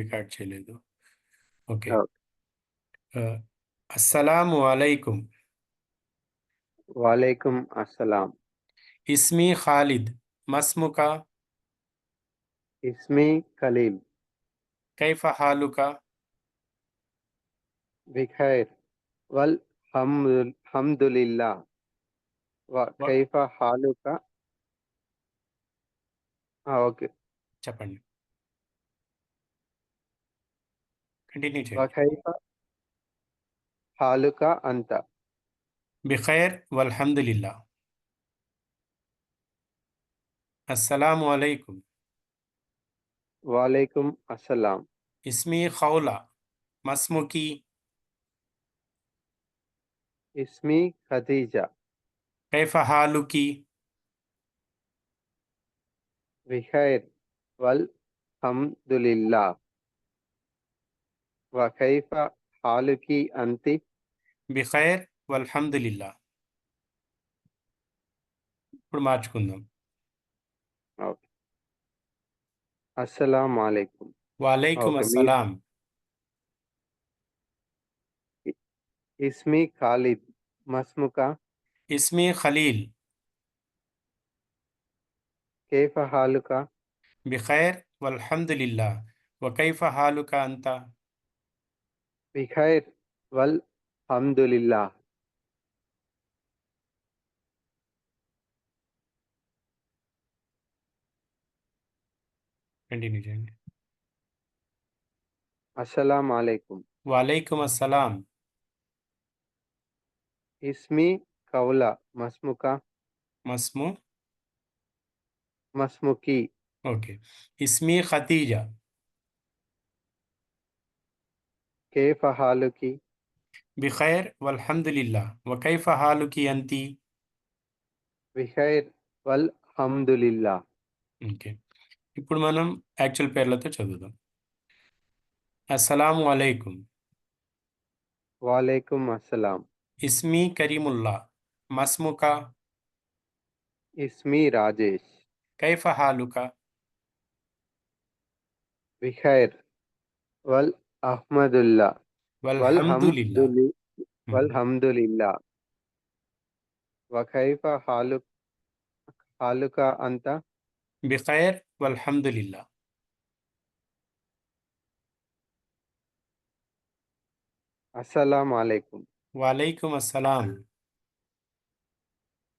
Record చేయలేదు. Okay. అస్సలాము అలైకుం వాలేకుం అస్సలాం ఇస్మి ఖాలిద్ మస్ముక ఇస్మి ఖలీల్ కైఫ హాలుక బిఖైర్ వల్ హమ్దుల్ హమ్దులిల్లా వ కైఫ హాలుక ఓకే చెప్పండి. కంటిన్యూ వ చేయండి కైఫ హాలుక అంత బిఖైర్ వల్హమ్దులిల్లా అస్సలాము అలైకుం వాలేకుం అస్సలాం ఇస్మి ఖౌలా మస్ముకి ఇస్మి ఖదీజా కైఫ హాలుకి బిఖైర్ వల్ కైఫ హాలుకి అంతి బిఖైర్ వల్హమ్దులిల్లా ఇప్పుడు మార్చుకుందాం. ఓకే. అస్సలాం అలైకుం. వాలైకుం ఓకే, మీ- అస్సలాం. ఇస్మి ఖాలిద్ మస్ముక? ఇస్మి ఖలీల్. కేఫ హాలుక? బిఖైర్ వల్హమ్దులిల్లా వకైఫ హాలుక అంత? బిఖైర్ వల్ హమ్దులిల్లా కంటిన్యూ చేయండి అస్సలాం అలైకుం వాలైకుం అస్సలాం ఇస్మి కౌల మస్ముక మస్ము మస్ముకి ఓకే ఇస్మి ఖతీజా కేఫ హాలుకి? బిఖైర్ వల్హమ్దులిల్లా. వకైఫ హాలుకి అంతి? బిఖైర్ వల్ హమ్దులిల్లా ఓకే. ఇప్పుడు మనం యాక్చువల్ పేర్లతో చదువుదాం. అస్సలాము అలైకుం. వాలేకుం అస్సలాం. ఇస్మి కరీముల్లా. మస్ముక. ఇస్మి రాజేష్. కైఫ హాలుక. బిఖైర్ వల్ అహ్మదుల్లా వల్ వల్హమ్దులిల్లా హమ్దులి వల్ హమ్దులిల్లా వకైఫ హాలు హాలుక అంత బిఖైర్ వల్హమ్దులిల్లా అస్సలాం అలైకుం వాలైకుం అస్సలాం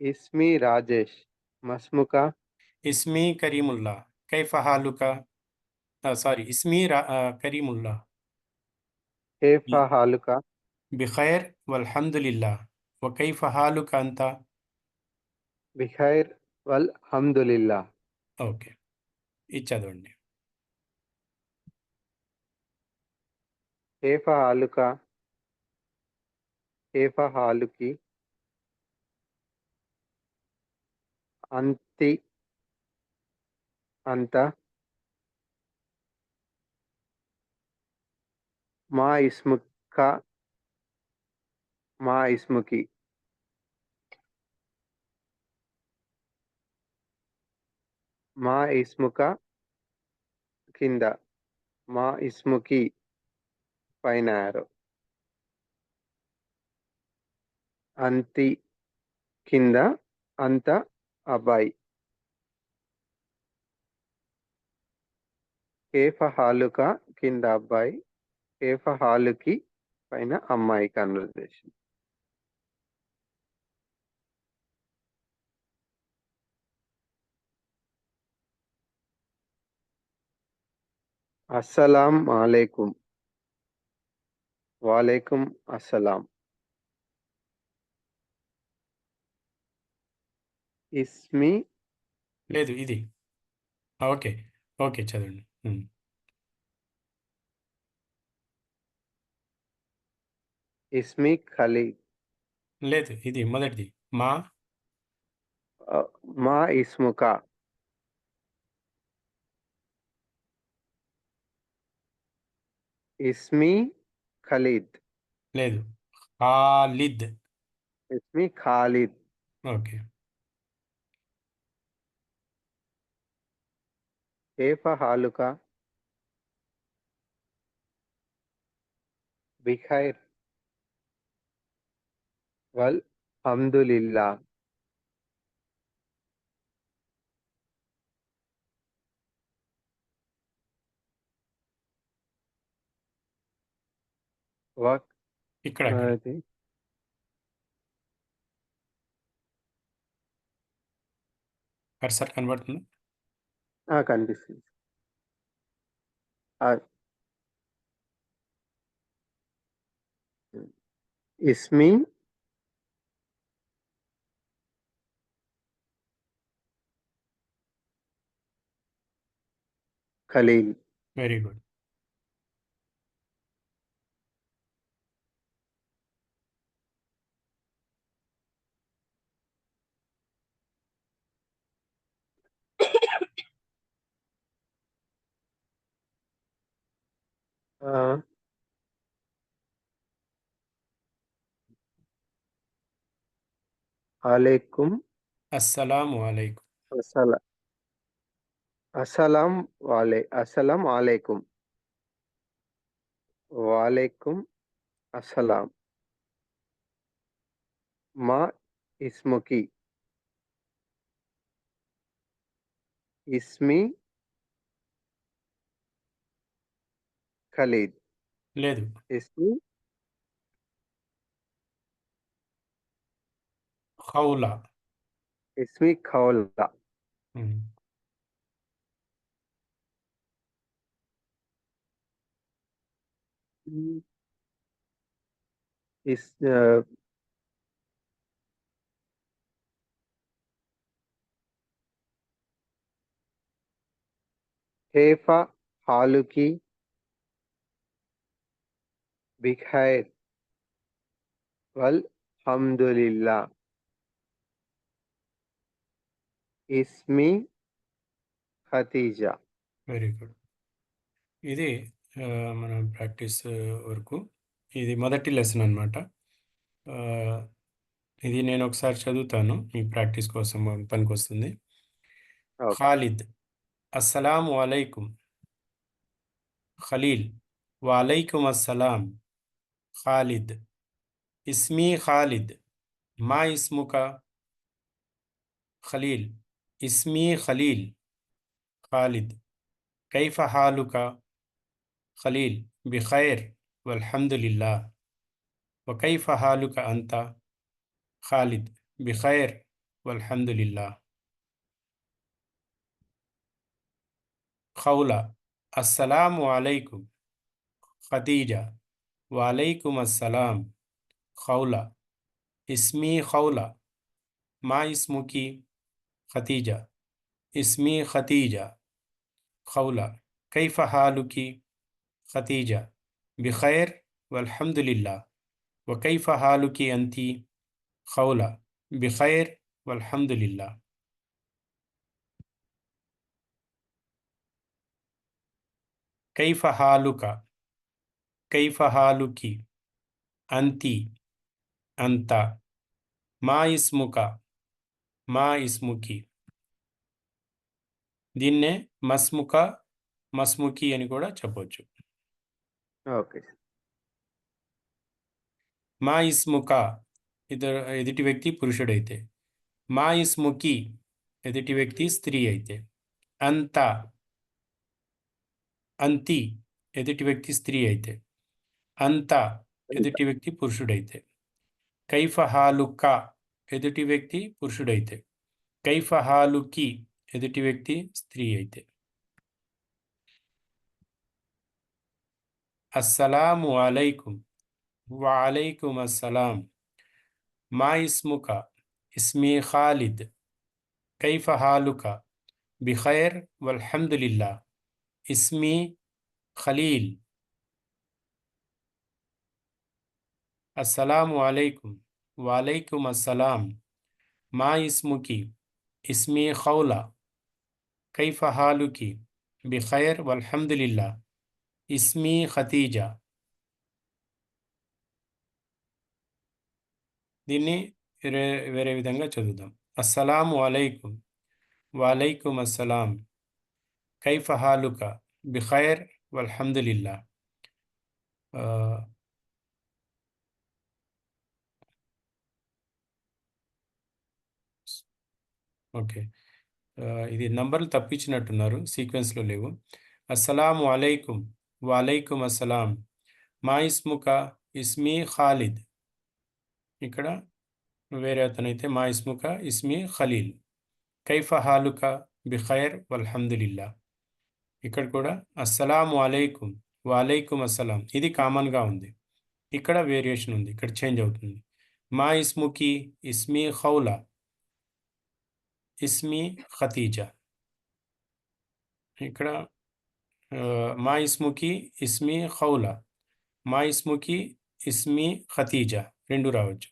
ఇస్మి రాజేష్ మస్ముక ఇస్మి కరీముల్లా కైఫ హాలుక సారీ ఇస్మి రా- ఆ, కరీముల్లా కేఫ హాలుక బిఖైర్ వల్హమ్దులిల్లా వకైఫ హాలుక అంత బిఖైర్ వల్ హమ్దులిల్లా ఓకే ఇది చదవండి కేఫ హాలుక కేఫ హాలుకి అంతి అంత మా ఇస్ముఖ మా ఇస్ముకి. మా ఇస్ముక కింద మా ఇస్ముకి పైన అంతి కింద అంత అబ్బాయి కేఫ హాలుక కింద అబ్బాయి. కేఫ హాలుకి పైన అమ్మాయి కన్వర్జేషన్ అస్సలాం అలైకుం వాలేకుం అస్సలాం. ఇస్మి లేదు ఇది. ఓకే. ఓకే చదవండి. ఇస్మి ఖలీద్ లేదు ఇది మొదటిది. మా? మా ఇస్ముక. ఇస్మి ఖలీద్. లేదు ఖాలిద్. ఇస్మి ఖాలిద్. ఓకే. కేఫ హాలుక? బిఖైర్ వల్ హమ్దులిల్లా వక్ ఇక్కడ ఇక్కడ. అది కర్సర్ కనబడుతుంది ఆ, కనిపిస్తుంది ఆ. ఇస్మి ఖలీల్ వెరీ గుడ్ ఆ, అలైకుం అస్సలాము అలైకుం అసల అసలాం వాలే అసలాం అలైకుం వాలేకుం అసలాం మా ఇస్ముకి ఇస్మి ఖలీద్ లేదు ఇస్మి ఖౌలా ఇస్మి ఖౌలా ఉమ్. ఇస్ ఆ, కేఫా హాలుకి బిఖైర్ వల్ హమ్దులిల్లా ఇస్మి ఖతీజా వెరీ గుడ్ ఇది ఆ, మన ప్రాక్టీస్ వరకు. ఇది మొదటి లెసన్ అనమాట ఇది నేను ఒకసారి చదువుతాను. మీ ప్రాక్టీస్ కోసం పనికొస్తుంది. ఓకే. ఖాలిద్ అస్సలాము అలైకుం. ఖలీల్ వాలైకుం అస్సలాం. ఖాలిద్ ఇస్మీ ఖాలిద్. మా ఇస్ముక. ఖలీల్ ఇస్మీ ఖలీల్. ఖాలిద్ కైఫ హాలుక. خليل بخير والحمد لله. وكيف حالك أنت؟ خالد بخير والحمد لله. خولة السلام عليكم. خديجة وعليكم السلام. خولة اسمي خولة ما اسمك؟ خديجة اسمي خديجة. خولة كيف حالك؟ ఖతీజ బిఖైర్ వల్హమ్దులిల్లా. వకైఫ హాలుకి అంతి? ఖౌల బిఖైర్ వల్హమ్దులిల్లా. కైఫహాలుక కైఫహాలుకి అంతి? అంత. మా ఇస్ముక మా ఇస్ముకి. దీన్నే మస్ముక మస్ముకి అని కూడా చెప్పవచ్చు ఓకే. మా ఇస్ముక ఇద్దరు ఎదుటి వ్యక్తి పురుషుడైతే. మా ఇస్ముకి ఎదుటి వ్యక్తి స్త్రీ అయితే. అంత అంతి ఎదుటి వ్యక్తి స్త్రీ అయితే. అంత ఎదుటి వ్యక్తి పురుషుడైతే. కైఫ హాలుక ఎదుటి వ్యక్తి పురుషుడైతే. కైఫ హాలుకి ఎదుటి వ్యక్తి స్త్రీ అయితే. السلام عليكم. وعليكم السلام. ما اسمك؟ اسمي خالد. كيف حالك؟ بخير والحمد لله. اسمي خليل. السلام عليكم. وعليكم السلام. ما اسمك؟ اسمي خولة. كيف حالك؟ بخير والحمد لله. اسمي ఖతీజా. దీన్ని వేరే వేరే విధంగా చదువుదాం. అస్సలాము అలైకుం. వాలైకుం అస్సలాం. కైఫ హాలుక. బిఖైర్ వల్హమ్దులిల్లా. ఓకే. ఇది నంబర్లు తప్పించినట్టున్నారు. సీక్వెన్స్లో లేవు. అస్సలాము అలైకుం. వాలైకుమ్ అస్సలాం. మా ఇస్ముక? ఇస్మీ ఖాలిద్. ఇక్కడ వేరే అతనైతే మా ఇస్ముక? ఇస్మీ ఖలీల్. కైఫ హాలుక? బిఖైర్ వల్హమ్దులిల్లా. ఇక్కడ కూడా అస్సలాము అలైకుం. వాలైకుమ్ అస్సలాం. ఇది కామన్‌గా ఉంది. ఇక్కడ వేరియేషన్ ఉంది. ఇక్కడ చేంజ్ అవుతుంది. మా ఇస్ముకి? ఇస్మీ ఖౌలా. ఇస్మీ ఖతీజా. ఇక్కడ మా ఇస్ముకి? ఇస్మీ ఖౌలా. మా ఇస్ముకి? ఇస్మీ ఖతీజా. 2 రావచ్చు.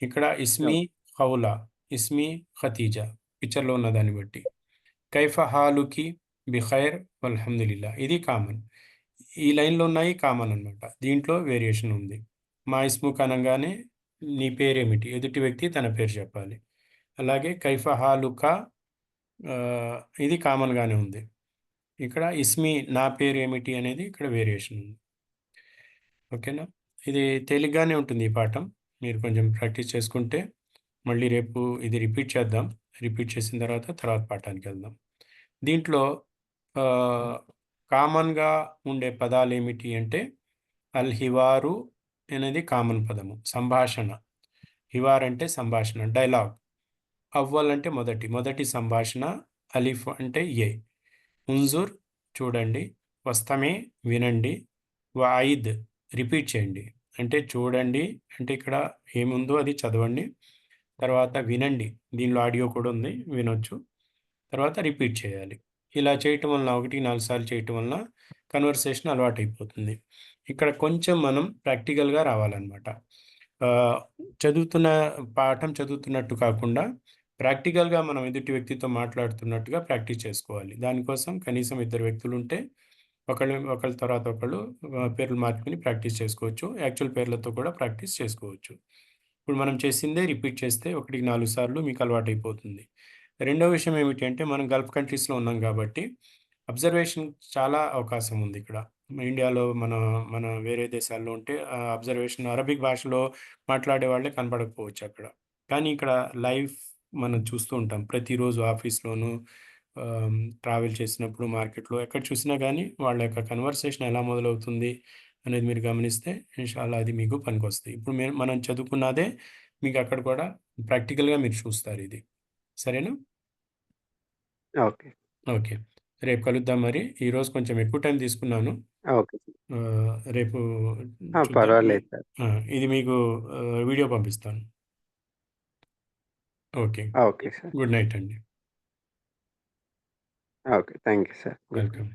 ఇక్కడ ఇస్మీ. ఖౌలా. ఇస్మీ ఖతీజా. పిక్చర్‌లో ఉన్న దాన్ని బట్టి. కైఫ హాలుకి? బిఖైర్ వల్హమ్దులిల్లా. ఇది కామన్. ఈ లైన్‌లో ఉన్నాయి కామన్ అన్నమాట. దీంట్లో వేరియేషన్ ఉంది. మా ఇస్ముక అనంగానే నీ పేరేమిటి? ఎదుటి వ్యక్తి తన పేరు చెప్పాలి. అలాగే కైఫ హాలుక? ఇది కామన్‌గానే ఉంది. ఇక్కడ ఇస్మి నా పేరు ఏమిటి అనేది ఇక్కడ వేరియేషన్ ఉంది. ఓకేనా? ఇది తేలిగ్గానే ఉంటుంది ఈ పాఠం. మీరు కొంచెం ప్రాక్టీస్ చేసుకుంటే మళ్ళీ రేపు ఇది రిపీట్ చేద్దాం. రిపీట్ చేసిన తర్వాత, తర్వాత పాఠానికి వెళ్దాం దీంట్లో కామన్‌గా ఉండే పదాలు ఏమిటి అంటే అల్ హివారు అనేది కామన్ పదము. సంభాషణ. హివార్ అంటే సంభాషణ. డైలాగ్. అవ్వల్ అంటే మొదటి. మొదటి సంభాషణ. అలిఫ్ అంటే ఏ. ఉంజుర్ చూడండి. వస్తమే వినండి. వాయిద్ రిపీట్ చేయండి. అంటే చూడండి అంటే ఇక్కడ ఏముందో అది చదవండి. తర్వాత వినండి. దీనిలో ఆడియో కూడా ఉంది. వినొచ్చు. తర్వాత రిపీట్ చేయాలి. ఇలా చేయటం వలన 1, 4 సార్లు చేయటం వలన కన్వర్సేషన్ అలవాటైపోతుంది. ఇక్కడ కొంచెం మనం ప్రాక్టికల్‌గా రావాలన్నమాట. చదువుతున్న పాఠం చదువుతున్నట్టు కాకుండా ప్రాక్టికల్‌గా మనం ఎదుటి వ్యక్తితో మాట్లాడుతున్నట్టుగా ప్రాక్టీస్ చేసుకోవాలి. దానికోసం కనీసం ఇద్దరు వ్యక్తులుంటే ఒకళ్ళు ఒకళ్ళ తర్వాత ఒకళ్ళు పేర్లు మార్చుకొని ప్రాక్టీస్ చేసుకోవచ్చు. యాక్చువల్ పేర్లతో కూడా ప్రాక్టీస్ చేసుకోవచ్చు. ఇప్పుడు మనం చేసిందే రిపీట్ చేస్తే 1, 4 సార్లు మీకు అలవాటు అయిపోతుంది రెండో విషయం ఏమిటి అంటే మనం గల్ఫ్ కంట్రీస్‌లో ఉన్నాం కాబట్టి అబ్జర్వేషన్ చాలా అవకాశం ఉంది ఇక్కడ. ఇండియాలో మన మన వేరే దేశాల్లో ఉంటే అబ్జర్వేషన్ అరబిక్ భాషలో మాట్లాడే వాళ్ళే కనపడకపోవచ్చు అక్కడ. కానీ ఇక్కడ లైవ్ మనం చూస్తూ ఉంటాం. ప్రతిరోజు ఆఫీస్‌లోనూ ట్రావెల్ చేసినప్పుడు మార్కెట్‌లో ఎక్కడ చూసినా గానీ వాళ్ళ యొక్క కన్వర్సేషన్ ఎలా మొదలవుతుంది అనేది మీరు గమనిస్తే ఇన్‌షాల్లా అది మీకు పనికొస్తాయి. ఇప్పుడు మేము మనం చదువుకున్నదే మీకు అక్కడ కూడా ప్రాక్టికల్‌గా మీరు చూస్తారు ఇది. సరేనా? ఓకే. ఓకే. రేపు కలుద్దాం మరి. ఈరోజు కొంచెం ఎక్కువ టైం తీసుకున్నాను. ఓకే. రేపు. పర్వాలేదు! ఇది మీకు వీడియో పంపిస్తాను. Okay. Okay sir. Good night అండి. Okay. Thank you sir. Good night. Welcome.